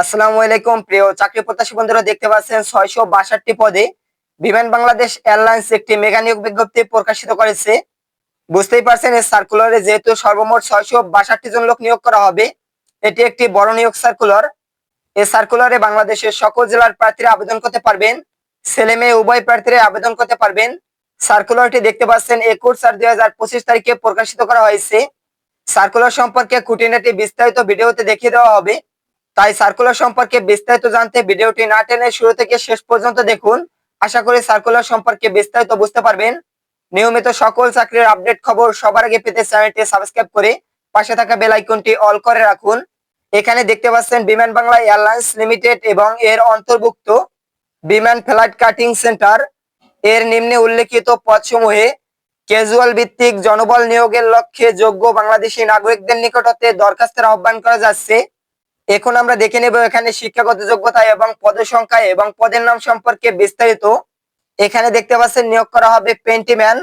আসসালামু আলাইকুম। প্রিয় চাকরি প্রত্যাশী বন্ধুরা, দেখতে পাচ্ছেন ছয়শো বাষট্টি পদে বিমান বাংলাদেশ এয়ারলাইন্স একটি মেগা নিয়োগ বিজ্ঞপ্তি প্রকাশিত করেছে। বুঝতেই পারছেন, এই সার্কুলারে যেহেতু সর্বমোট ছয়শো বাষট্টি জন লোক নিয়োগ করা হবে, এটি একটি বড় নিয়োগ সার্কুলার এই সার্কুলারে বাংলাদেশের সকল জেলার প্রার্থীরা আবেদন করতে পারবেন, ছেলে মেয়ে, উভয় প্রার্থীরা আবেদন করতে পারবেন। সার্কুলারটি দেখতে পাচ্ছেন, একুশ চার দুই হাজার পঁচিশ তারিখে প্রকাশিত করা হয়েছে। সার্কুলার সম্পর্কে খুঁটিনাটি বিস্তারিত ভিডিওতে দেখিয়ে দেওয়া হবে। তাই সার্কুলার সম্পর্কে বিস্তারিত জানতে ভিডিওটি না টেনে শুরু থেকে শেষ পর্যন্ত দেখুন। আশা করি সার্কুলার সম্পর্কে বিস্তারিত বুঝতে পারবেন। নিয়মিত সকল চাকরির আপডেট খবর সবার আগে পেতে চ্যানেলটি সাবস্ক্রাইব করে পাশে থাকা বেল আইকনটি অল করে রাখুন। এখানে দেখতে পাচ্ছেন বিমান বাংলা এয়ারলাইন্স লিমিটেড এবং এর অন্তর্ভুক্ত বিমান ফ্লাইট কাটিং সেন্টার। এর নিম্নে উল্লেখিত পদসমূহে ক্যাজুয়াল ভিত্তিক জনবল নিয়োগের লক্ষ্যে যোগ্য বাংলাদেশি নাগরিকদের নিকট হতে দরখাস্তের আহ্বান করা যাচ্ছে। এখন আমরা দেখে নেব এখানে শিক্ষাগত যোগ্যতা এবং পদের সংখ্যা এবং পদের নাম সম্পর্কে বিস্তারিত। এখানে দেখতে পাচ্ছেন নিয়োগ করা হবে পেন্টিম্যান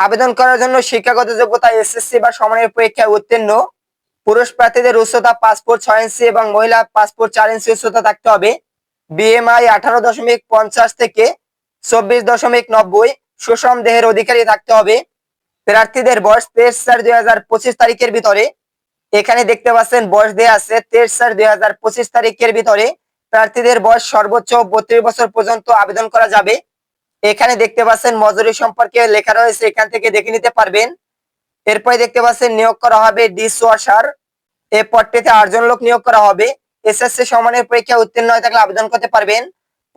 আবেদন করার জন্য শিক্ষাগত যোগ্যতা এসএসসি বা সমানের পরীক্ষায় উত্তীর্ণ। পুরুষ প্রার্থীদের উচ্চতা পাসপোর্ট ছয় ইঞ্চি এবং মহিলা পাসপোর্ট চার ইঞ্চি উচ্চতা থাকতে হবে। বিএমআই আঠারো দশমিক পঞ্চাশ থেকে চব্বিশ দশমিক নব্বই সুষম দেহের অধিকারী থাকতে হবে। প্রার্থীদের বয়স তেইশ চার দুই তারিখের ভিতরে। এখানে দেখতে পাচ্ছেন, বয়স দেওয়া আছে তেইশ চার দুই তারিখের ভিতরে। প্রার্থীদের বয়স সর্বোচ্চ বত্রিশ বছর পর্যন্ত আবেদন করা যাবে। এখানে দেখতে পাচ্ছেন, মজুরি সম্পর্কে লেখা রয়েছে, এখান থেকে দেখে নিতে পারবেন। এরপরে দেখতে পাচ্ছেন, নিয়োগ করা হবে ডিশ ওয়াশার এ পদটিতে আটজন লোক নিয়োগ করা হবে। এসএসসি সমানের পরীক্ষা উত্তীর্ণ হয়ে থাকলে আবেদন করতে পারবেন।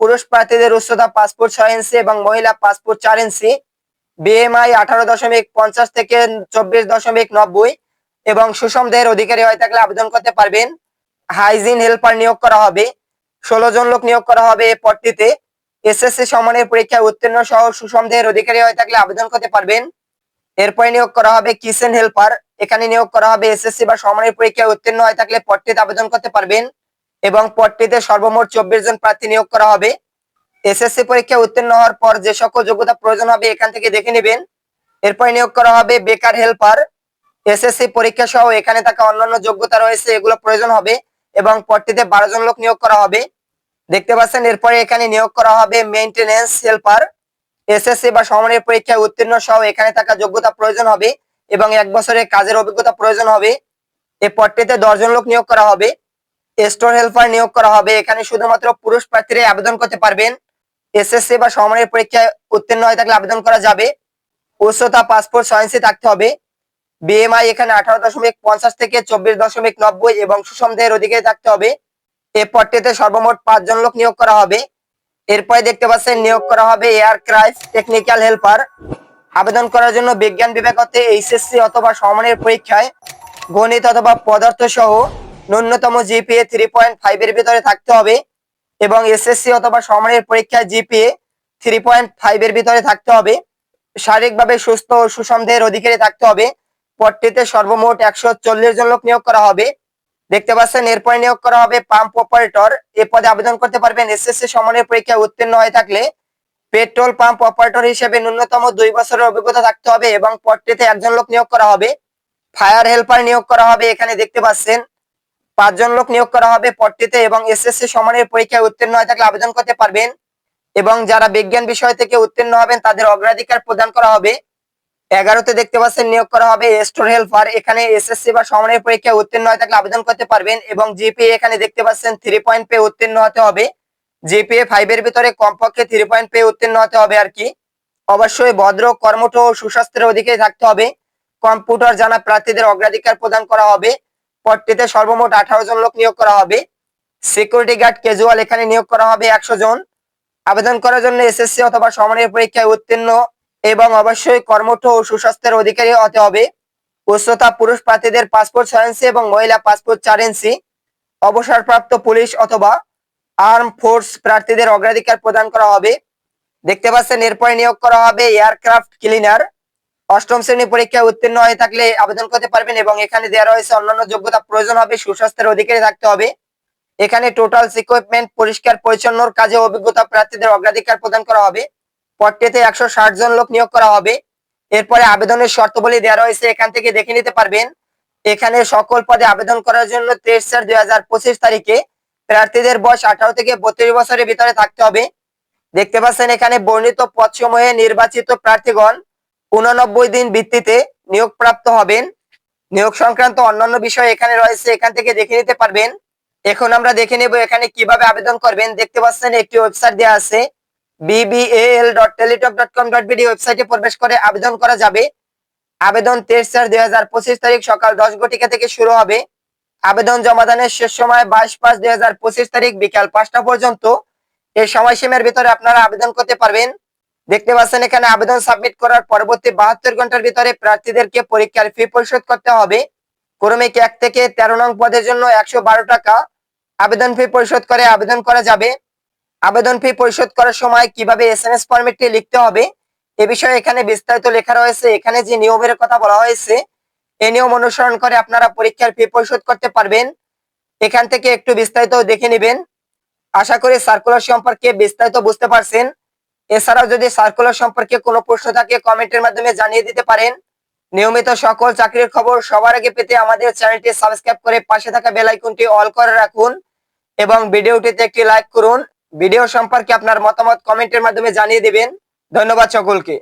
পুরুষ প্রার্থীদের উচ্চতা পাসপোর্ট ছয় ইঞ্চি এবং মহিলা পাসপোর্ট চার ইঞ্চি। বিএমআই আঠারো দশমিক পঞ্চাশ থেকে চব্বিশ দশমিক নব্বই। এবং সুষম দেহের অধিকারী হয়ে থাকলে আবেদন করতে পারবেন। হাইজিন হেল্পার নিয়োগ করা হবে। ষোলো জন লোক নিয়োগ করা হবে এই পদটিতে। এসএসসি সমানের পরীক্ষায় উত্তীর্ণ সহ সুষম দেহের অধিকারী হয়ে থাকলে আবেদন করতে পারবেন। এরপরে নিয়োগ করা হবে কিচেন হেল্পার এখানে নিয়োগ করা হবে এসএসসি বা সমানের পরীক্ষায় উত্তীর্ণ হয়ে থাকলে পদটিতে আবেদন করতে পারবেন এবং পদটিতে সর্বমোট চব্বিশ জন প্রার্থী নিয়োগ করা হবে। এসএসসি পরীক্ষায় উত্তীর্ণ হওয়ার পর যে সকল যোগ্যতা প্রয়োজন হবে এখান থেকে দেখে নেবেন। এরপরে নিয়োগ করা হবে বেকার হেল্পার এসএসসি পরীক্ষা সহ এখানে থাকা অন্যান্য যোগ্যতা রয়েছে, এগুলো প্রয়োজন হবে এবং পদটিতে বারো জন লোক নিয়োগ করা হবে। দেখতে পাচ্ছেন, এরপরে এখানে নিয়োগ করা হবে মেইনটেনেন্স হেল্পার এসএসসি বা সমানের পরীক্ষায় উত্তীর্ণ সহ এখানে থাকা যোগ্যতা প্রয়োজন হবে এবং এক বছরের কাজের অভিজ্ঞতা প্রয়োজন হবে। এই পদটিতে দশজন লোক নিয়োগ করা হবে স্টোর হেল্পার নিয়োগ করা হবে। এখানে শুধুমাত্র পুরুষ প্রার্থীরাই আবেদন করতে পারবেন। এসএসসি বা সমানের পরীক্ষায় উত্তীর্ণ হয়ে থাকলে আবেদন করা যাবে। উচ্চতা পাসপোর্ট সয়েন্সি থাকতে হবে। বিএমআই এখানে আঠারো দশমিক পঞ্চাশ থেকে চব্বিশ দশমিক নব্বই এবং সুষম দেহের অধিকারী থাকতে হবে। এ পদটিতে সর্বমোট পাঁচজন লোক নিয়োগ করা হবে। এরপরে দেখতে পাচ্ছেন নিয়োগ করা হবে এয়ারক্রাফট টেকনিক্যাল হেল্পার। আবেদন করার জন্য বিজ্ঞান বিভাগ হতে এইচএসসি অথবা সমানের পরীক্ষায় গণিত অথবা পদার্থ সহ ন্যূনতম জিপিএ থ্রি পয়েন্ট ফাইভ এর ভিতরে থাকতে হবে এবং এসএসসি অথবা সমানের পরীক্ষায় জিপিএ থ্রি পয়েন্ট ফাইভ এর ভিতরে থাকতে হবে। শারীরিকভাবে সুস্থ ও সুষম অধিকারী থাকতে হবে। পদটিতে সর্বমোট একশো চল্লিশ জন লোক নিয়োগ করা হবে। দেখতে পাচ্ছেন, এরপরে নিয়োগ করা হবে পাম্প অপারেটর। এ পদে আবেদন করতে পারবেন এসএসসি সমানের পরীক্ষায় উত্তীর্ণ হয়ে থাকলে। পেট্রোল পাম্প অপারেটর হিসেবে ন্যূনতম দুই বছরের অভিজ্ঞতা থাকতে হবে এবং পদটিতে একজন লোক নিয়োগ করা হবে। ফায়ার হেল্পার নিয়োগ করা হবে, এখানে দেখতে পাচ্ছেন। পাঁচজন লোক নিয়োগ করা হবে পদটিতে এবং এসএসসি সমানের পরীক্ষায় উত্তীর্ণ হয়ে থাকলে আবেদন করতে পারবেন। এবং যারা বিজ্ঞান বিষয় থেকে উত্তীর্ণ হবেন, তাদের অগ্রাধিকার প্রদান করা হবে। এগারোতে দেখতে পাচ্ছেন নিয়োগ করা হবে স্টোর হেল্পার। এখানে এসএসসি বা সমানের পরীক্ষায় উত্তীর্ণ হয়ে থাকলে আবেদন করতে পারবেন এবং জিপিএ এখানে দেখতে পাচ্ছেন থ্রি পয়েন্ট পেয়ে উত্তীর্ণ হতে হবে। জিপিএ ফাইভ এর ভিতরে কমপক্ষে থ্রি পয়েন্ট পেয়ে উত্তীর্ণ হতে হবে আর কি। অবশ্যই ভদ্র, কর্মঠ ও সুস্বাস্থ্যের অধিকারী থাকতে হবে। কম্পিউটার জানা প্রার্থীদের অগ্রাধিকার প্রদান করা হবে। পদটিতে সর্বমোট আঠারো জন লোক নিয়োগ করা হবে। সিকিউরিটি গার্ড ক্যাজুয়াল এখানে নিয়োগ করা হবে একশো জন। আবেদন করার জন্য এসএসসি অথবা সমানের পরীক্ষায় উত্তীর্ণ এবং অবশ্যই কর্মঠ ও সুস্বাস্থ্যের অধিকারী হতে হবে। উচ্চতা পুরুষ প্রার্থীদের পাসপোর্ট ছয় এবং মহিলা পাসপোর্ট চার অবসরপ্রাপ্ত পুলিশ অথবা আর্ম ফোর্স প্রার্থীদের অগ্রাধিকার প্রদান করা হবে। দেখতে পাচ্ছেন, এরপরে নিয়োগ করা হবে এয়ারক্রাফট ক্লিনার। অষ্টম শ্রেণি পরীক্ষায় উত্তীর্ণ হয়ে থাকলে আবেদন করতে পারবেন এবং এখানে দেওয়া রয়েছে অন্যান্য যোগ্যতা প্রয়োজন হবে, সুস্বাস্থ্যের অধিকারী থাকতে হবে। এখানে টোটাল ইকুইপমেন্ট পরিষ্কার, পরিচ্ছন্নর কাজে অভিজ্ঞতা প্রার্থীদের অগ্রাধিকার প্রদান করা হবে। পদটিতে একশো ষাট জন লোক নিয়োগ করা হবে। এরপরে আবেদনের শর্তবলী দেওয়া রয়েছে, এখান থেকে দেখে নিতে পারবেন। এখানে সকল পদে আবেদন করার জন্য তেইশ চার দুই তারিখে প্রার্থীদের বয়স আঠারো থেকে বত্রিশ বছরের ভিতরে থাকতে হবে। দেখতে পাচ্ছেন এখানে বর্ণিত পদসমূহে নির্বাচিত প্রার্থীগণ উননব্বই দিন ভিত্তিতে নিয়োগপ্রাপ্ত হবেন। নিয়োগ সংক্রান্ত অন্যান্য বিষয় এখানে রয়েছে, এখান থেকে দেখে নিতে পারবেন। এখন আমরা দেখে নেব এখানে কীভাবে আবেদন করবেন। দেখতে পাচ্ছেন একটি ওয়েবসাইট দেওয়া আছে বিডি ওয়েবসাইটে প্রবেশ করে আবেদন করা যাবে। আবেদন তেইশ চার দুই হাজার পঁচিশ তারিখ সকাল দশ ঘটিকা থেকে শুরু হবে। আবেদন জমাদানের শেষ সময় বাইশ পাঁচ দুই হাজার পঁচিশ তারিখ বিকাল পাঁচটা পর্যন্ত। এই সময়সীমার ভিতরে আপনারা আবেদন করতে পারবেন। দেখতে পাচ্ছেন এখানে আবেদন সাবমিট করার পরবর্তী বাহাত্তর ঘণ্টার ভিতরে প্রার্থীদেরকে পরীক্ষার ফি পরিশোধ করতে হবে। ক্রমিক এক থেকে তেরো নং পদের জন্য একশো বারো টাকা আবেদন ফি পরিশোধ করে আবেদন করা যাবে। আবেদন ফি পরিশোধ করার সময় কীভাবে এস এম এস ফর্মেটটি লিখতে হবে, এ বিষয়ে এখানে বিস্তারিত লেখা রয়েছে। এখানে যে নিয়মের কথা বলা হয়েছে, এ নিয়ম অনুসরণ করে আপনারা পরীক্ষার ফি পরিশোধ করতে পারবেন। এখান থেকে একটু বিস্তারিত দেখে নেবেন। আশা করি সার্কুলার সম্পর্কে বিস্তারিত বুঝতে পারছেন। এছাড়াও যদি সার্কুলার সম্পর্কে কোনো প্রশ্ন থাকে কমেন্টের মাধ্যমে জানিয়ে দিতে পারেন। নিয়মিত সকল চাকরির খবর সবার আগে পেতে আমাদের চ্যানেলটি সাবস্ক্রাইব করে পাশে থাকা বেল আইকনটি অল করে রাখুন এবং ভিডিওটিতে একটি লাইক করুন। ভিডিও সম্পর্কে আপনার মতামত কমেন্টের মাধ্যমে জানিয়ে দেবেন। ধন্যবাদ সকলকে।